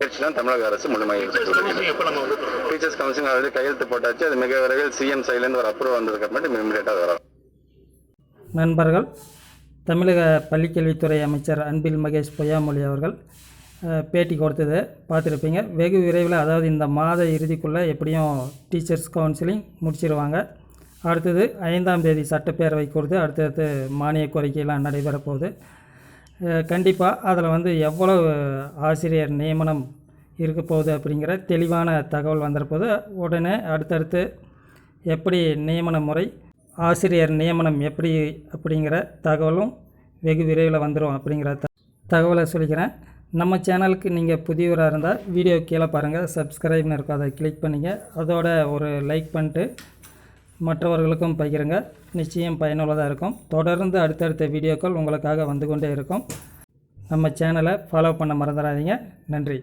முயற்சி தான் தமிழக அரசு முழுமையாக டீச்சர்ஸ் கவுன்சிலிங் ஆல்ரெடி கையெழுத்து போட்டாச்சு. அது மிக விரைவில் சிஎம் சைட்லேருந்து ஒரு அப்ரூவ் வந்ததுக்கு அப்புறமேட்டு இமீடியட்டாக வரும். நண்பர்கள் தமிழக பள்ளிக்கல்வித்துறை அமைச்சர் அன்பில் மகேஷ் பொய்யாமொழி அவர்கள் பேட்டி கொடுத்தது பார்த்துருப்பீங்க. வெகு விரைவில் அதாவது இந்த மாத இறுதிக்குள்ளே எப்படியும் டீச்சர்ஸ் கவுன்சிலிங் முடிச்சிருவாங்க. அடுத்தது ஐந்தாம் தேதி சட்டப்பேரவை கொடுத்து அடுத்தடுத்து மானிய கோரிக்கையெல்லாம் நடைபெற போகுது. கண்டிப்பாக அதில் வந்து எவ்வளவு ஆசிரியர் நியமனம் இருக்க போகுது அப்படிங்கிற தெளிவான தகவல் வந்துருப்போது. உடனே அடுத்தடுத்து எப்படி நியமன முறை ஆசிரியர் நியமனம் எப்படி அப்படிங்கிற தகவலும் வெகு விரைவில் வந்துடும் அப்படிங்கிற த தகவலை சொல்லிக்கிறேன். நம்ம சேனலுக்கு நீங்கள் புதியவராக இருந்தால் வீடியோ கீழே பாருங்கள் சப்ஸ்கிரைப்னு இருக்கும் அதை கிளிக் பண்ணிங்க. அதோட ஒரு லைக் பண்ணிட்டு மற்றவர்களுக்கும் பகிருங்க. நிச்சயம் பயனுள்ளதாக இருக்கும். தொடர்ந்து அடுத்தடுத்த வீடியோக்கள் உங்களுக்காக வந்து கொண்டே இருக்கும். நம்ம சேனலை ஃபாலோ பண்ண மறந்துடாதீங்க. நன்றி.